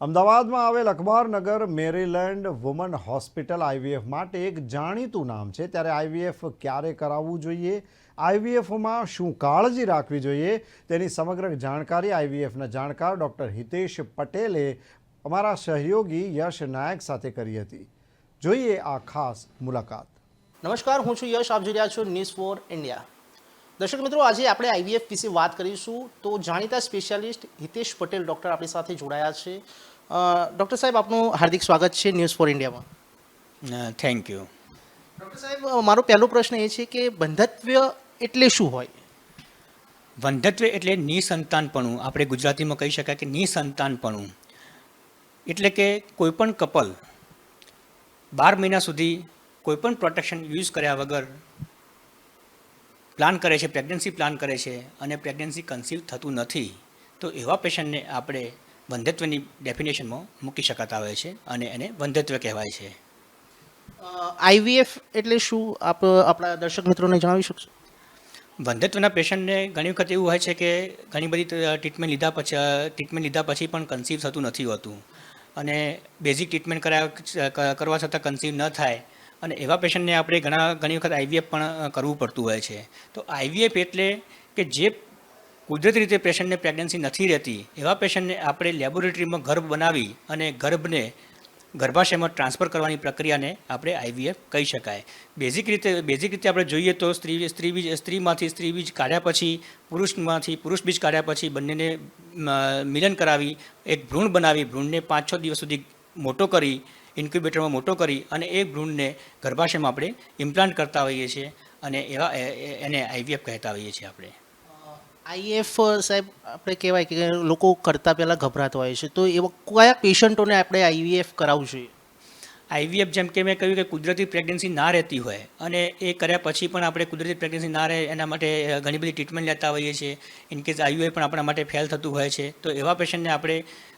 અમદાવાદમાં આવેલ Akhbarnagar Maryland woman hospital IVF માટે એક જાણીતું નામ છે. ત્યારે આઈવીએફ ક્યારે કરાવવું જોઈએ? આઈવીએફમાં શું કાળજી રાખવી જોઈએ? તેની સમગ્ર જાણકારી આઈવીએફના જાણકાર ડૉક્ટર હિતેશ પટેલે અમારા સહયોગી યશ નાયક સાથે કરી હતી. જોઈએ આ ખાસ મુલાકાત. નમસ્કાર, હું છું યશ. આપ જોઈ રહ્યા છો ન્યૂઝ ફોર ઇન્ડિયા દર્શક મિત્રો, આજે આપણે આઈવીએફ વિશે વાત કરીશું. તો જાણીતા સ્પેશિયાલિસ્ટ હિતેશ પટેલ ડૉક્ટર આપણી સાથે જોડાયા છે. ડૉક્ટર સાહેબ આપનું હાર્દિક સ્વાગત છે ન્યૂઝ ફોર ઇન્ડિયામાં. Thank you. ડૉક્ટર સાહેબ મારો પહેલો પ્રશ્ન એ છે કે બંધત્વ એટલે શું હોય? બંધત્વ એટલે નિસંતાનપણું. આપણે ગુજરાતીમાં કહી શકાય કે નિસંતાનપણું. એટલે કે કોઈપણ કપલ બાર મહિના સુધી કોઈપણ પ્રોટેક્શન યુઝ કર્યા વગર પ્લાન કરે છે પ્રેગ્નન્સી પ્લાન કરે છે અને પ્રેગ્નન્સી કન્સીવ થતું નથી તો એવા પેશન્ટને આપણે વંધત્વની ડેફિનેશનમાં મૂકી શકાતા હોય છે અને એને વંધત્વ કહેવાય છે. આઈવીએફ એટલે શું? આપ આપણા દર્શક મિત્રોને જણાવી શકશો? બંધત્વના પેશન્ટને ઘણી વખત એવું હોય છે કે ઘણી બધી ટ્રીટમેન્ટ લીધા પછી ટ્રીટમેન્ટ લીધા પછી પણ કન્સીવ થતું નથી હોતું. અને બેઝિક ટ્રીટમેન્ટ કર્યા કરવા છતાં કન્સીવ ન થાય. અને એવા પેશન્ટને આપણે ઘણા ઘણી વખત આઈવીએફ પણ કરવું પડતું હોય છે. તો આઈવીએફ એટલે કે જે કુદરતી રીતે પેશન્ટને પ્રેગ્નન્સી નથી રહેતી, એવા પેશન્ટને આપણે લેબોરેટરીમાં ગર્ભ બનાવી અને ગર્ભને ગર્ભાશયમાં ટ્રાન્સફર કરવાની પ્રક્રિયાને આપણે આઈવીએફ કહી શકાય. બેઝિક રીતે બેઝિક રીતે આપણે જોઈએ તો સ્ત્રી સ્ત્રી બીજ, સ્ત્રીમાંથી સ્ત્રી બીજ કાઢ્યા પછી, પુરુષમાંથી પુરુષ બીજ કાઢ્યા પછી બંનેને મિલન કરાવી, એક ભ્રૂણ બનાવી, ભ્રૂણને પાંચ છ દિવસ સુધી મોટો કરી, ઇન્ક્યુબેટરમાં મોટો કરી અને એ ભ્રૂણને ગર્ભાશયમાં આપણે ઇમ્પ્લાન્ટ કરતા હોઈએ છીએ અને એવા એને આઈવીએફ કહેતા હોઈએ છીએ આપણે. આઈએફ સાહેબ, આપણે કહેવાય કે લોકો કરતા પહેલાં ગભરાતા હોય છે. તો એવા કયા પેશન્ટોને આપણે આઈવીએફ કરાવવું જોઈએ? આઈવીએફ જેમ કે મેં કહ્યું કે કુદરતી પ્રેગ્નન્સી ના રહેતી હોય અને એ કર્યા પછી પણ આપણે કુદરતી પ્રેગ્નન્સી ના રહે એના માટે ઘણી બધી ટ્રીટમેન્ટ લેતા હોઈએ છીએ. ઇનકેસ આઈવીએફ પણ આપણા માટે ફેલ થતું હોય છે, તો એવા પેશન્ટને આપણે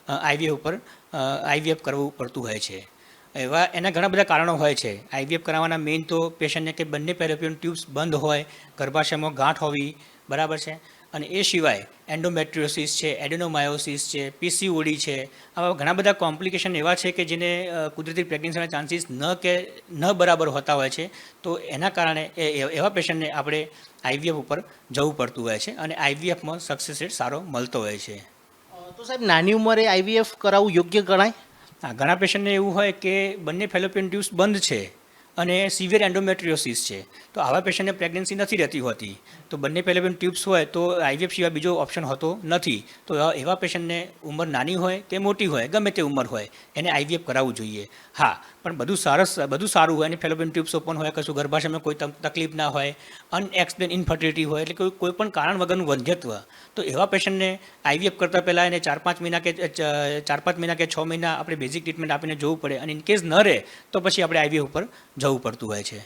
આઈવીએફ ઉપર આઈવીએફ કરવું પડતું હોય છે. એવા, એના ઘણા બધા કારણો હોય છે. આઈવીએફ કરાવવાના મેઇન તો પેશન્ટને કે બંને પેરોપિયન ટ્યુબ્સ બંધ હોય, ગર્ભાશયમાં ગાંઠ હોવી બરાબર છે. અને એ સિવાય એન્ડોમેટ્રિયોસિસ છે એડેનોમાયોસિસ છે પીસીઓડી છે આવા ઘણા બધા કોમ્પ્લિકેશન એવા છે કે જેને કુદરતી પ્રેગ્નન્સીના ચાન્સીસ ન કે ન બરાબર હોતા હોય છે તો એના કારણે એ એ- એવા પેશન્ટને આપણે આઈવીએફ ઉપર જવું પડતું હોય છે અને આઈવીએફમાં સક્સેસ રેટ સારો મળતો હોય છે. તો સાહેબ નાની ઉંમરે આઈવીએફ કરાવવું યોગ્ય ગણાય? હા ઘણા પેશન્ટને એવું હોય કે બંને ફેલોપિયન ટ્યુબ્સ બંધ છે. અને સિવિયર એન્ડોમેટ્રિયોસિસ છે. તો આવા પેશન્ટને પ્રેગ્નન્સી નથી રહેતી હોતી. તો બંને ફેલોપિયન ટ્યુબ્સ હોય તો આઈવીએફ સિવાય બીજો ઓપ્શન હોતો નથી. તો એવા- પેશન્ટને ઉંમર નાની હોય કે મોટી હોય, ગમે તે ઉંમર હોય, એને આઈવીએફ કરાવવું જોઈએ. હા, પણ બધું સરસ, બધું સારું હોય અને ફેલોપિન ટ્યુબ્સ ઓપન હોય, કશું ગર્ભાશયમાં કોઈ તક- તકલીફ ના હોય, અનએક્સપ્લેન ઇન્ફર્ટિલિટી હોય, એટલે કોઈ કોઈ પણ કારણ વગરનું વંધ્યત્વ, તો એવા પેશન્ટને આઈવીએફ કરતાં પહેલાં એને ચાર પાંચ મહિના કે ચાર પાંચ મહિના કે છ મહિના આપણે બેઝિક ટ્રીટમેન્ટ આપીને જોવું પડે. અને ઇનકેસ ન રહે, તો પછી આપણે આઈવીએફ ઉપર જવું પડતું હોય છે.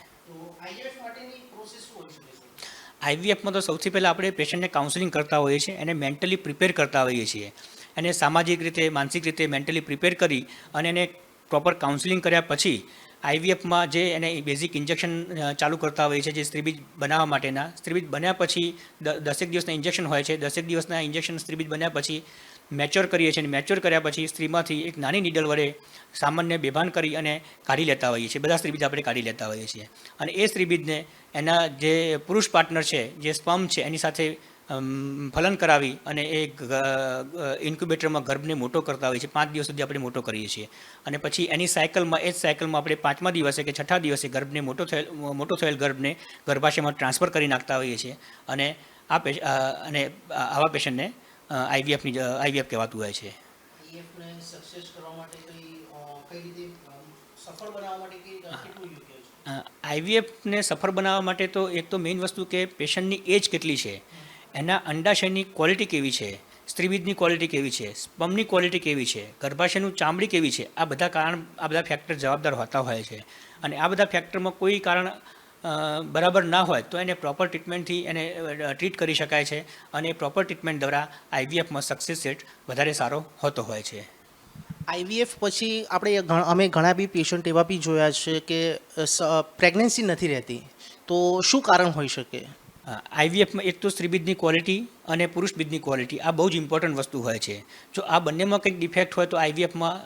આઈવીએફમાં તો સૌથી પહેલાં આપણે પેશન્ટને કાઉન્સિલિંગ કરતા હોઈએ છીએ એને મેન્ટલી પ્રિપેર કરતા હોઈએ છીએ. એને સામાજિક રીતે, માનસિક રીતે મેન્ટલી પ્રિપેર કરી અને એને પ્રોપર કાઉન્સિલિંગ કર્યા પછી આઈવીએફમાં જે એને બેઝિક ઇન્જેક્શન ચાલુ કરતા હોઈએ છીએ જે સ્ત્રીબીજ બનાવવા માટેના, સ્ત્રીબીજ બન્યા પછી દસેક દિવસના ઇન્જેક્શન હોય છે. દસેક દિવસના ઇન્જેક્શન સ્ત્રીબીજ બન્યા પછી મેચ્યોર કરીએ છીએ અને મેચ્યોર કર્યા પછી સ્ત્રીમાંથી એક નાની નીડલ વડે સામાન્ય બેભાન કરી અને કાઢી લેતા હોઈએ છીએ. બધા સ્ત્રીબીજ આપણે કાઢી લેતા હોઈએ છીએ. અને એ સ્ત્રીબીજને એના જે પુરુષ પાર્ટનર છે, જે સ્પમ છે, એની સાથે ફલન કરાવી અને એ ઇન્ક્યુબેટરમાં ગર્ભને મોટો કરતા હોઈએ છીએ. પાંચ દિવસ સુધી આપણે મોટો કરીએ છીએ. અને પછી એની સાયકલમાં, એ જ સાયકલમાં આપણે પાંચમા દિવસે કે છઠ્ઠા દિવસે ગર્ભને મોટો થયેલ મોટો થયેલ ગર્ભને ગર્ભાશયમાં ટ્રાન્સફર કરી નાખતા હોઈએ છીએ. અને આ પેશ અને આવા પેશન્ટને આઈવીએફની આઈવીએફ કહેવાતું હોય છે. આઈવીએફને સફળ બનાવવા માટે તો એક તો મેઇન વસ્તુ કે પેશન્ટની એજ કેટલી છે. એના અંડાશયની ક્વોલિટી કેવી છે? સ્ત્રીવિધની ક્વોલિટી કેવી છે? સ્પમની ક્વોલિટી કેવી છે? ગર્ભાશયનું ચામડી કેવી છે? આ બધા કારણ આ બધા ફેક્ટર જવાબદાર હોતા હોય છે. અને આ બધા ફેક્ટરમાં કોઈ કારણ બરાબર ના હોય તો એને પ્રોપર ટ્રીટમેન્ટથી એને ટ્રીટ કરી શકાય છે અને પ્રોપર ટ્રીટમેન્ટ દ્વારા આઈવીએફમાં સક્સેસ રેટ વધારે સારો હોતો હોય છે. આઈવીએફ પછી આપણે અમે ઘણા બી પેશન્ટ એવા બી જોયા છે કે પ્રેગ્નન્સી નથી રહેતી. તો શું કારણ હોઈ શકે? આઈવીએફમાં એક તો સ્ત્રીબીજની ક્વોલિટી અને પુરુષ બીજની ક્વોલિટી, આ બહુ જ ઇમ્પોર્ટન્ટ વસ્તુ હોય છે. જો આ બંનેમાં કંઈક ડિફેક્ટ હોય તો આઈવીએફમાં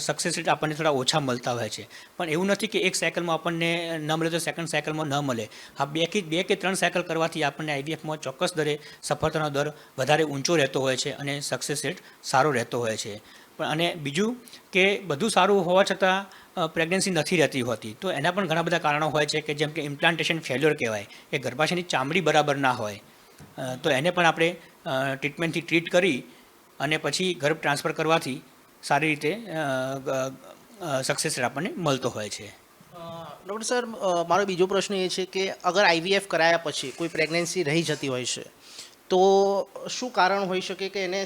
સક્સેસ રેટ આપણને થોડા ઓછા મળતા હોય છે. પણ એવું નથી કે એક સાયકલમાં આપણને ન મળે તો સેકન્ડ સાયકલમાં ન મળે. આ બે કે બે કે ત્રણ સાયકલ કરવાથી આપણને આઈવીએફમાં ચોક્કસ દરે સફળતાનો દર વધારે ઊંચો રહેતો હોય છે અને સક્સેસ રેટ સારો રહેતો હોય છે. પણ અને બીજું કે બધું સારું હોવા છતાં પ્રેગ્નન્સી નથી રહેતી હોતી. તો એના પણ ઘણા બધા કારણો હોય છે કે જેમ કે ઇમ્પ્લાન્ટેશન ફેલ્યોર કહેવાય, કે ગર્ભાશયની ચામડી બરાબર ના હોય. તો એને પણ આપણે ટ્રીટમેન્ટથી ટ્રીટ કરી અને પછી ગર્ભ ટ્રાન્સફર કરવાથી સારી રીતે સક્સેસ આપણને મળતો હોય છે. ડૉક્ટર સર મારો બીજો પ્રશ્ન એ છે કે અગર આઈવીએફ કરાયા પછી કોઈ પ્રેગ્નન્સી રહી જતી હોય છે તો શું કારણ હોઈ શકે કે એને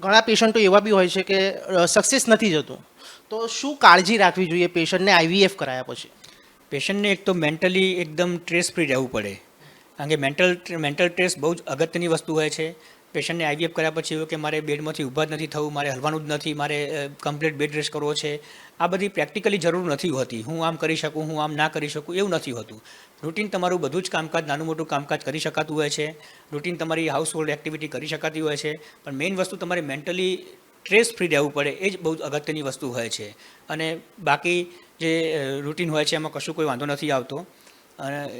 ઘણા પેશન્ટો એવા બી હોય છે કે સક્સેસ નથી જતું. તો શું કાળજી રાખવી જોઈએ પેશન્ટને આઈવીએફ કરાયા પછી? પેશન્ટને એક તો મેન્ટલી એકદમ ટ્રેસ ફ્રી રહેવું પડે. કારણ કે મેન્ટલ મેન્ટલ ટ્રેસ બહુ જ અગત્યની વસ્તુ હોય છે. પેશન્ટને આઈવીએફ કર્યા પછી એવું કે મારે બેડમાંથી ઊભા જ નથી થવું, મારે હલવાનું જ નથી, મારે કમ્પ્લીટ બેડ રેસ્ટ કરવો છે. આ બધી પ્રેક્ટિકલી જરૂર નથી હોતી. હું આમ કરી શકું, હું આમ ના કરી શકું, એવું નથી હોતું. રૂટીન તમારું બધું જ કામકાજ, નાનું મોટું કામકાજ કરી શકાતું હોય છે. રૂટીન તમારી હાઉસ હોલ્ડ એક્ટિવિટી કરી શકાતી હોય છે. પણ મેઇન વસ્તુ તમારે મેન્ટલી સ્ટ્રેસ ફ્રી રહેવું પડે, એ જ બહુ અગત્યની વસ્તુ હોય છે. અને બાકી જે રૂટીન હોય છે, એમાં કશું કોઈ વાંધો નથી આવતો.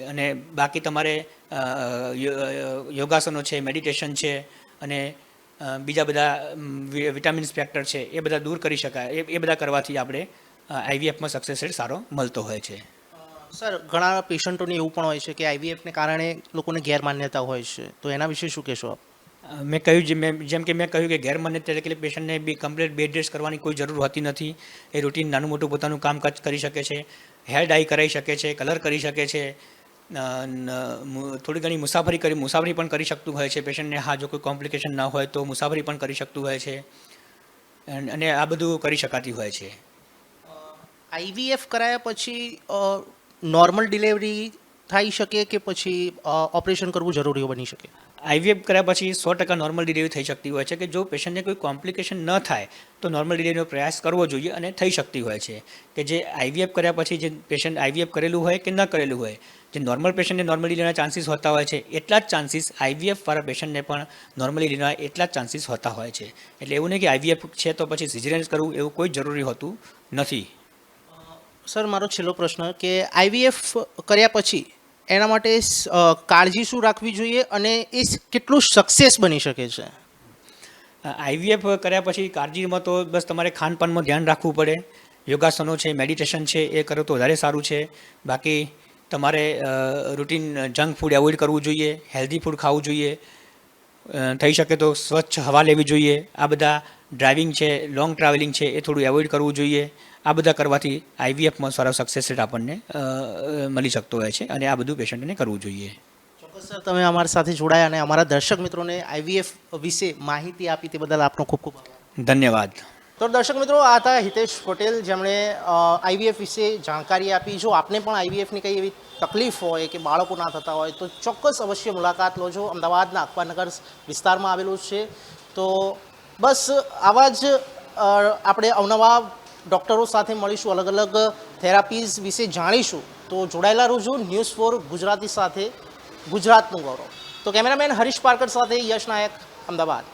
અને બાકી તમારે યોગાસનો છે મેડિટેશન છે અને બીજા બધા વિટામિન ફેક્ટર છે એ બધા દૂર કરી શકાય. એ એ બધા કરવાથી આપણે આઈવીએફમાં સક્સેસ રેટ સારો મળતો હોય છે. સર ઘણા પેશન્ટોને એવું પણ હોય છે કે આઈવીએફને કારણે લોકોને ગેરમાન્યતા હોય છે. તો એના વિશે શું કહેશો આપ? મેં કહ્યું જે મેં જેમ કે મેં કહ્યું કે ગેરમાન્યતા એટલે પેશન્ટને બી કમ્પ્લીટ બેડ રેસ્ટ કરવાની કોઈ જરૂર હોતી નથી. એ રૂટીન નાનું મોટું પોતાનું કામકાજ કરી શકે છે. હેર ડાઈ કરાવી શકે છે કલર કરી શકે છે. થોડી ઘણી મુસાફરી કરી મુસાફરી પણ કરી શકતું હોય છે. પેશન્ટને હા જો કોઈ કોમ્પ્લિકેશન ના હોય તો મુસાફરી પણ કરી શકતું હોય છે. અને આ બધું કરી શકાતી હોય છે. આઈવીએફ કરાયા પછી નોર્મલ ડિલિવરી થઈ શકે કે પછી ઓપરેશન કરવું જરૂરી બની શકે? આઈવીએફ કર્યા પછી સો ટકા નોર્મલ ડિલિવરી થઈ શકતી હોય છે કે જો પેશન્ટને કોઈ કોમ્પ્લિકેશન ન થાય તો નોર્મલ ડિલિવરીનો પ્રયાસ કરવો જોઈએ અને થઈ શકતી હોય છે. કે જે આઈવીએફ કર્યા પછી જે પેશન્ટ આઈવીએફ કરેલું હોય કે ન કરેલું હોય જે નોર્મલ પેશન્ટને નોર્મલી લેવાના ચાન્સીસ હોતા હોય છે એટલા જ ચાન્સીસ આઈવીએફ વાળા પેશન્ટને પણ નોર્મલી લેવાના એટલા જ ચાન્સીસ હોતા હોય છે. એટલે એવું નહીં કે આઈવીએફ છે તો પછી સિઝરેન્સ કરવું એવું કોઈ જરૂરી હોતું નથી. સર મારો છેલ્લો પ્રશ્ન કે આઈવીએફ કર્યા પછી એના માટે કાળજી શું રાખવી જોઈએ અને એ કેટલું સક્સેસ બની શકે છે? આઈવીએફ કર્યા પછી કાળજીમાં તો બસ તમારે ખાનપાનમાં ધ્યાન રાખવું પડે. યોગાસનો છે મેડિટેશન છે એ કરો તો વધારે સારું છે. બાકી તમારે રૂટીન જંક ફૂડ એવોઇડ કરવું જોઈએ હેલ્ધી ફૂડ ખાવું જોઈએ થઈ શકે તો સ્વચ્છ હવા લેવી જોઈએ. આ બધા ડ્રાઇવિંગ છે લોંગ ટ્રાવેલિંગ છે એ થોડું એવોઇડ કરવું જોઈએ. આ બધા કરવાથી આઈવીએફમાં સારો સક્સેસ રેટ આપણને મળી શકતો હોય છે અને આ બધું પેશન્ટને કરવું જોઈએ. ચોક્કસ સર તમે અમારી સાથે જોડાયા અને અમારા દર્શક મિત્રોને આઈવીએફ વિશે માહિતી આપી તે બદલ આપનો ખૂબ ખૂબ ધન્યવાદ. તો દર્શક મિત્રો, આ હતા હિતેશ પટેલ જેમણે આઈવીએફ વિશે જાણકારી આપી. જો આપને પણ આઈવીએફની કંઈ એવી તકલીફ હોય કે બાળકો ના થતા હોય, તો ચોક્કસ અવશ્ય મુલાકાત લો છો અમદાવાદના અકબરનગર વિસ્તારમાં આવેલું છે. તો બસ આવા જ આપણે અવનવા ડૉક્ટરો સાથે મળીશું. અલગ અલગ થેરાપીઝ વિશે જાણીશું. તો જોડાયેલા રોજો ન્યૂઝ ફોર ગુજરાતી સાથે. ગુજરાતનું ગૌરવ. તો કેમેરામેન હરીશ પારકર સાથે યશ નાયક, અમદાવાદ.